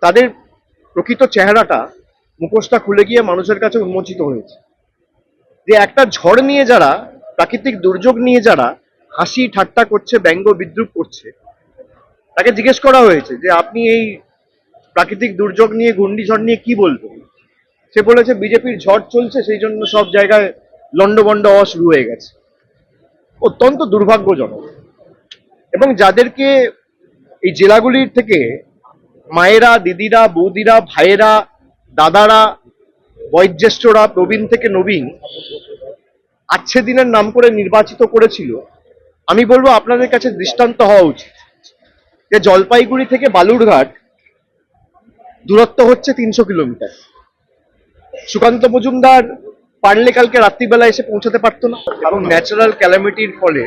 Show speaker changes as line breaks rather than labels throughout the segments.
তাদের প্রকৃত চেহারাটা মুখোশটা খুলে গিয়ে মানুষের কাছে উন্মোচিত হয়েছে। যে একটা ঝড় নিয়ে যারা, প্রাকৃতিক দুর্যোগ নিয়ে যারা হাসি ঠাট্টা করছে, ব্যঙ্গ বিদ্রুপ করছে, তাকে জিজ্ঞেস করা হয়েছে যে আপনি এই প্রাকৃতিক দুর্যোগ নিয়ে ঘূর্ণিঝড় নিয়ে কি বলবেন? সে বলেছে, বিজেপির ঝড় চলছে, সেই জন্য সব জায়গায় লন্ডভন্ড হওয়া শুরু হয়ে গেছে। অত্যন্ত দুর্ভাগ্যজনক। এবং যাদেরকে এই জেলাগুলির থেকে মায়েরা, দিদিরা, বৌদিরা, ভাইয়েরা, দাদারা, বয়োজ্যেষ্ঠরা, প্রবীণ থেকে নবীন আচ্ছে দিনের নাম করে নির্বাচিত করেছিল। আমি বলব আপনাদের কাছে দৃষ্টান্ত হওয়া উচিত যে জলপাইগুড়ি থেকে বালুরঘাট দূরত্ব হচ্ছে তিনশো কিলোমিটার। সুকান্ত মজুমদার পারলে কালকে রাত্রিবেলা এসে পৌঁছাতে পারতো না। এবং ন্যাচারাল ক্যালামিটির ফলে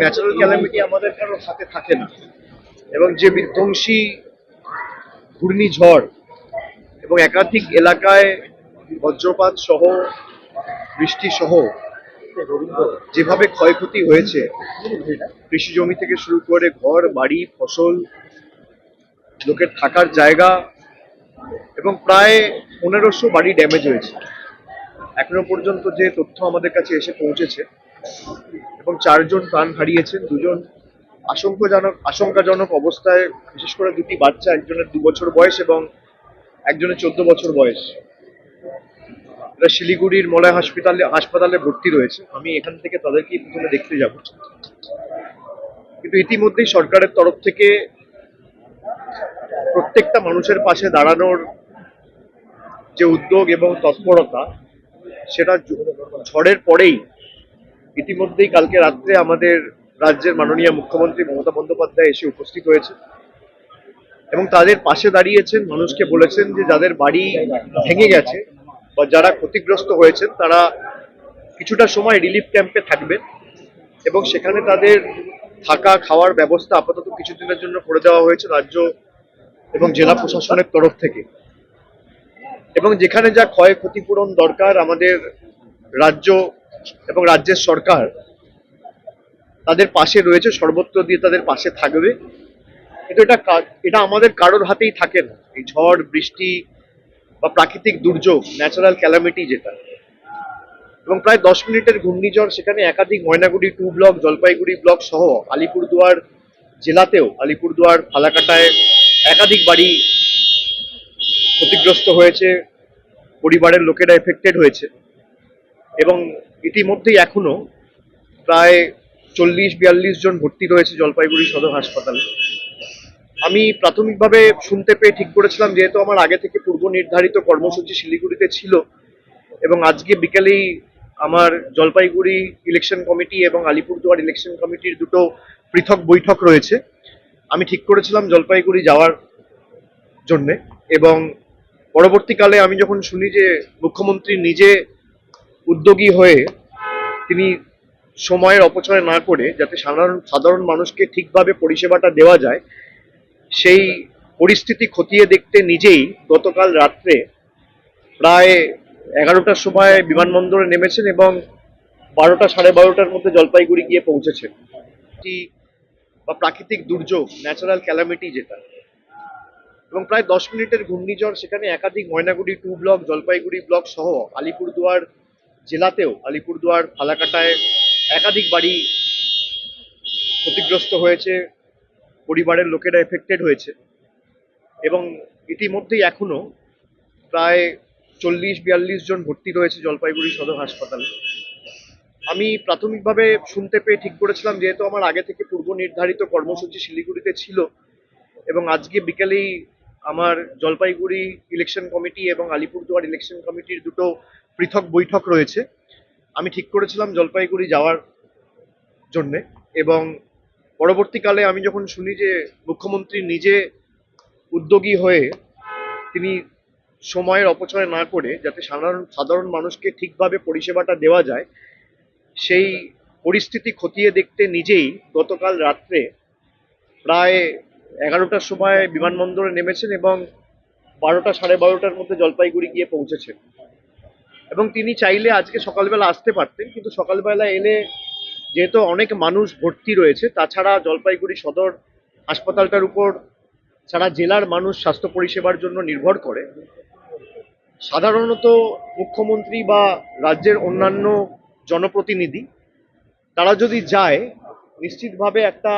ন্যাচারাল ক্যালামিটি আমাদের কারও হাতে থাকে না। এবং যে বিধ্বংসী ঘূর্ণিঝড় এবং একাধিক এলাকায় বজ্রপাত সহ বৃষ্টি সহ যেভাবে ক্ষয়ক্ষতি হয়েছে কৃষি জমি থেকে শুরু করে ঘর, বাড়ি, ফসল, লোকের থাকার জায়গা এবং প্রায় পনেরোশো বাড়ি ড্যামেজ হয়েছে। এখনও পর্যন্ত যে তথ্য আমাদের কাছে এসে পৌঁছেছে এবং চারজন প্রাণ হারিয়েছেন, দুজন আশঙ্কাজনক আশঙ্কাজনক অবস্থায় বিশেষ করে দুটি বাচ্চা, একজনের দু বছর বয়স এবং একজনের চোদ্দ বছর বয়স। এরা শিলিগুড়ির মলয় হাসপাতালে হাসপাতালে ভর্তি রয়েছে। আমি এখান থেকে তাদেরকেই প্রথমে দেখতে যাব। কিন্তু ইতিমধ্যেই সরকারের তরফ থেকে প্রত্যেকটা মানুষের পাশে দাঁড়ানোর যে উদ্যোগ এবং তৎপরতা, সেটা ঝড়ের পরেই, ইতিমধ্যেই কালকে রাত্রে আমাদের রাজ্যের মাননীয় মুখ্যমন্ত্রী মমতা বন্দ্যোপাধ্যায় এসে উপস্থিত হয়েছে এবং তাদের পাশে দাঁড়িয়েছেন, মানুষকে বলেছেন যে যাদের বাড়ি ভেঙে গেছে বা যারা ক্ষতিগ্রস্ত হয়েছেন, তারা কিছুটা সময় রিলিফ ক্যাম্পে থাকবেন এবং সেখানে তাদের থাকা, খাওয়ার ব্যবস্থা আপাতত কিছুদিনের জন্য করে দেওয়া হয়েছে রাজ্য এবং জেলা প্রশাসনের তরফ থেকে। এবং যেখানে যা ক্ষয় ক্ষতিপূরণ দরকার আমাদের রাজ্য এবং রাজ্যের সরকার তাদের পাশে রয়েছে, সর্বত্র দিয়ে তাদের পাশে থাকবে। কিন্তু এটা এটা আমাদের কারোর হাতেই থাকে না। এই ঝড়, বৃষ্টি বা প্রাকৃতিক দুর্যোগ ন্যাচারাল ক্যালামিটি যেটা। এবং প্রায় দশ মিনিটের ঘূর্ণিঝড় সেখানে একাধিক Maynaguri two block Jalpaiguri block সহ আলিপুরদুয়ার জেলাতেও, আলিপুরদুয়ার, ফালাকাটায় একাধিক বাড়ি ক্ষতিগ্রস্ত হয়েছে, পরিবারের লোকেরা এফেক্টেড হয়েছে। এবং ইতিমধ্যেই এখনও প্রায় চল্লিশ, বিয়াল্লিশ জন ভর্তি রয়েছে জলপাইগুড়ি সদর হাসপাতালে। আমি প্রাথমিকভাবে শুনতে পেয়ে ঠিক করেছিলাম, যেহেতু আমার আগে থেকে পূর্ব নির্ধারিত কর্মসূচি শিলিগুড়িতে ছিল এবং আজকে বিকেলেই আমার জলপাইগুড়ি ইলেকশন কমিটি এবং আলিপুরদুয়ার ইলেকশন কমিটির দুটো পৃথক বৈঠক রয়েছে। আমি ঠিক করেছিলাম জলপাইগুড়ি যাওয়ার জন্যে এবং পরবর্তীকালে আমি যখন শুনি যে মুখ্যমন্ত্রী নিজে উদ্যোগী হয়ে তিনি সময়ের অপচয় না করে যাতে সাধারণ সাধারণ মানুষকে ঠিকভাবে পরিষেবাটা দেওয়া যায়, সেই পরিস্থিতি খতিয়ে দেখতে নিজেই গতকাল রাত্রে প্রায় এগারোটার সময় বিমানবন্দরে নেমেছেন এবং বারোটা সাড়ে বারোটার মধ্যে জলপাইগুড়ি গিয়ে পৌঁছেছেন। বা প্রাকৃতিক দুর্যোগ ন্যাচারাল ক্যালামিটি যেটা। এবং প্রায় দশ মিনিটের ঘূর্ণিঝড় সেখানে একাধিক Maynaguri two block Jalpaiguri block সহ আলিপুরদুয়ার জেলাতেও, আলিপুরদুয়ার, ফালাকাটায় একাধিক বাড়ি ক্ষতিগ্রস্ত হয়েছে, পরিবারের লোকেরা এফেক্টেড হয়েছে এবং ইতিমধ্যেই এখনও প্রায় চল্লিশ বিয়াল্লিশ জন ভর্তি রয়েছে জলপাইগুড়ি সদর হাসপাতালে। আমি প্রাথমিকভাবে শুনতে পেয়ে ঠিক করেছিলাম, যেহেতু আমার আগে থেকে পূর্ব নির্ধারিত কর্মসূচি শিলিগুড়িতে ছিল এবং আজকে বিকেলেই আমার জলপাইগুড়ি ইলেকশন কমিটি এবং আলিপুরদুয়ার ইলেকশন কমিটির দুটো পৃথক বৈঠক রয়েছে। আমি ঠিক করেছিলাম জলপাইগুড়ি যাওয়ার জন্যে এবং পরবর্তীকালে আমি যখন শুনি যে মুখ্যমন্ত্রী নিজে উদ্যোগী হয়ে তিনি সময়ের অপচয় না করে যাতে সাধারণ সাধারণ মানুষকে ঠিকভাবে পরিষেবাটা দেওয়া যায়, সেই পরিস্থিতি খতিয়ে দেখতে নিজেই গতকাল রাত্রে প্রায় এগারোটার সময় বিমানবন্দরে নেমেছেন এবং বারোটা সাড়ে বারোটার মধ্যে জলপাইগুড়ি গিয়ে পৌঁছেছেন। এবং তিনি চাইলে আজকে সকালবেলা আসতে পারতেন, কিন্তু সকালবেলা এলে যেহেতু অনেক মানুষ ভর্তি রয়েছে, তাছাড়া জলপাইগুড়ি সদর হাসপাতালটার উপর সারা জেলার মানুষ স্বাস্থ্য পরিষেবার জন্য নির্ভর করে। সাধারণত মুখ্যমন্ত্রী বা রাজ্যের অন্যান্য জনপ্রতিনিধি, তারা যদি যায়, নিশ্চিতভাবে একটা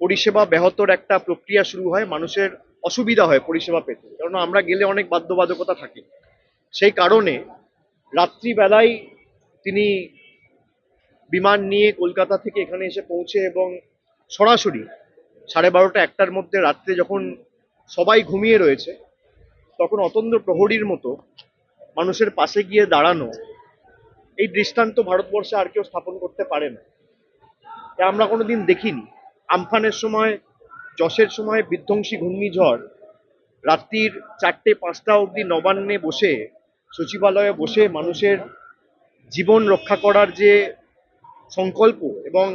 পরিষেবা ব্যাহতর একটা প্রক্রিয়া শুরু হয়, মানুষের অসুবিধা হয় পরিষেবা পেতে। কারণ আমরা গেলে অনেক বাধ্যবাধকতা থাকে। সেই কারণে রাত্রিবেলায় তিনি বিমান নিয়ে কলকাতা থেকে এখানে এসে পৌঁছে এবং সরাসরি সাড়ে বারোটা একটার মধ্যে রাত্রে যখন সবাই ঘুমিয়ে রয়েছে, তখন অতন্দ্র প্রহরীর মতো মানুষের পাশে গিয়ে দাঁড়ানো এই দৃষ্টান্ত ভারতবর্ষে আর কেউ স্থাপন করতে পারে না। আমরা কোনো দিন দেখিনি। আমফানের সময়, যশের সময় বিধ্বংসী ঘূর্ণিঝড় রাত্রির চারটে পাঁচটা অবধি নবান্নে বসে সচিবালয়ে বসে মানুষের জীবন রক্ষা করার যে সংকল্প এবং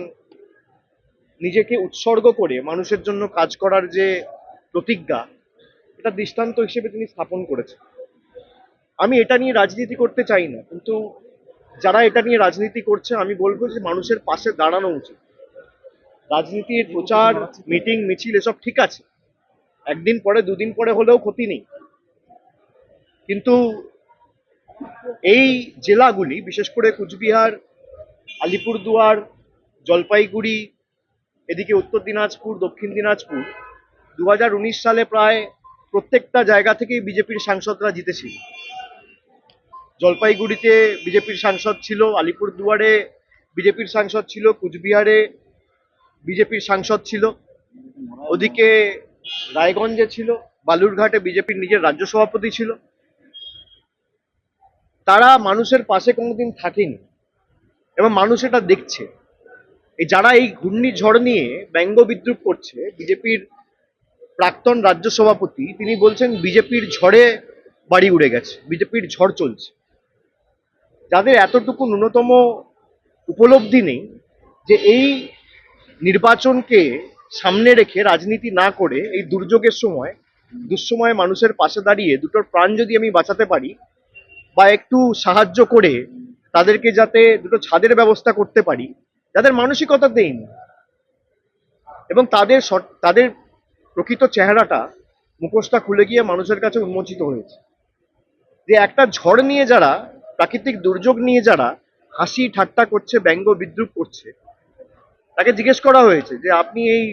নিজেকে উৎসর্গ করে মানুষের জন্য কাজ করার যে প্রতিজ্ঞা, এটা দৃষ্টান্ত হিসেবে তিনি স্থাপন করেছেন। আমি এটা নিয়ে রাজনীতি করতে চাই না, কিন্তু যারা এটা নিয়ে রাজনীতি করছে, আমি বলব যে মানুষের পাশে দাঁড়ানো উচিত। রাজনীতির প্রচার, মিটিং, মিছিল, এসব ঠিক আছে। একদিন পরে, দুদিন পরে হলেও ক্ষতি নেই। কিন্তু এই জেলাগুলি, বিশেষ করে কুচবিহার, আলিপুরদুয়ার, জলপাইগুড়ি, এদিকে উত্তর দিনাজপুর, দক্ষিণ দিনাজপুর দু হাজার উনিশ সালে প্রায় প্রত্যেকটা জায়গা থেকেই বিজেপির সাংসদরা জিতেছিল। জলপাইগুড়িতে বিজেপির সাংসদ ছিল, আলিপুরদুয়ারে বিজেপির সাংসদ ছিল, কুচবিহারে বিজেপির সাংসদ ছিল, ওদিকে রায়গঞ্জে ছিল, বালুরঘাটে বিজেপির নিজের রাজ্য সভাপতি ছিল তারা মানুষের পাশে কোনোদিন থাকেনি এবং মানুষ এটা দেখছে। এই যারা এই ঘূর্ণিঝড় নিয়ে ব্যঙ্গ বিদ্রুপ করছে, বিজেপির প্রাক্তন রাজ্য সভাপতি, তিনি বলছেন বিজেপির ঝড়ে বাড়ি উড়ে গেছে, বিজেপির ঝড় চলছে। যাদের এতটুকু ন্যূনতম উপলব্ধি নেই যে এই নির্বাচনকে সামনে রেখে রাজনীতি না করে এই দুর্যোগের সময়, দুঃসময়ে মানুষের পাশে দাঁড়িয়ে দুটোর প্রাণ যদি আমি বাঁচাতে পারি বা একটু সাহায্য করে তাদেরকে যাতে দুটো ছাদের ব্যবস্থা করতে পারি, যাদের মানসিকতা দেই এবং তাদের তাদের প্রকৃত চেহারাটা মুখোশটা খুলে গিয়ে মানুষের কাছে উন্মোচিত হয়েছে। যে একটা ঝড় নিয়ে যারা, প্রাকৃতিক দুর্যোগ নিয়ে যারা হাসি ঠাট্টা করছে, ব্যঙ্গ বিদ্রুপ করছে, তাকে জিজ্ঞেস করা হয়েছে যে আপনি এই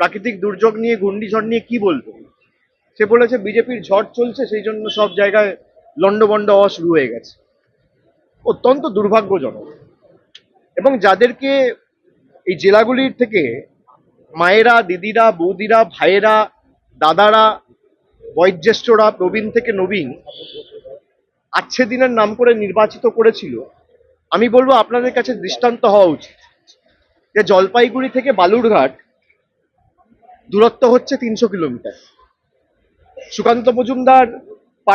প্রাকৃতিক দুর্যোগ নিয়ে, ঘূর্ণিঝড় নিয়ে কি বলবেন? সে বলেছে, বিজেপির ঝড় চলছে, সেই জন্য সব জায়গায় লন্ডবন্ড হওয়া শুরু হয়ে গেছে। অত্যন্ত দুর্ভাগ্যজনক। এবং যাদেরকে এই জেলাগুলির থেকে মায়েরা, দিদিরা, বৌদিরা, ভাইয়েরা, দাদারা, বয়োজ্যেষ্ঠরা, প্রবীণ থেকে নবীন আচ্ছে দিনের নাম করে নির্বাচিত করেছিল, আমি বলব আপনাদের কাছে দৃষ্টান্ত হওয়া উচিত যে জলপাইগুড়ি থেকে বালুরঘাট দূরত্ব হচ্ছে তিনশো কিলোমিটার। সুকান্ত মজুমদার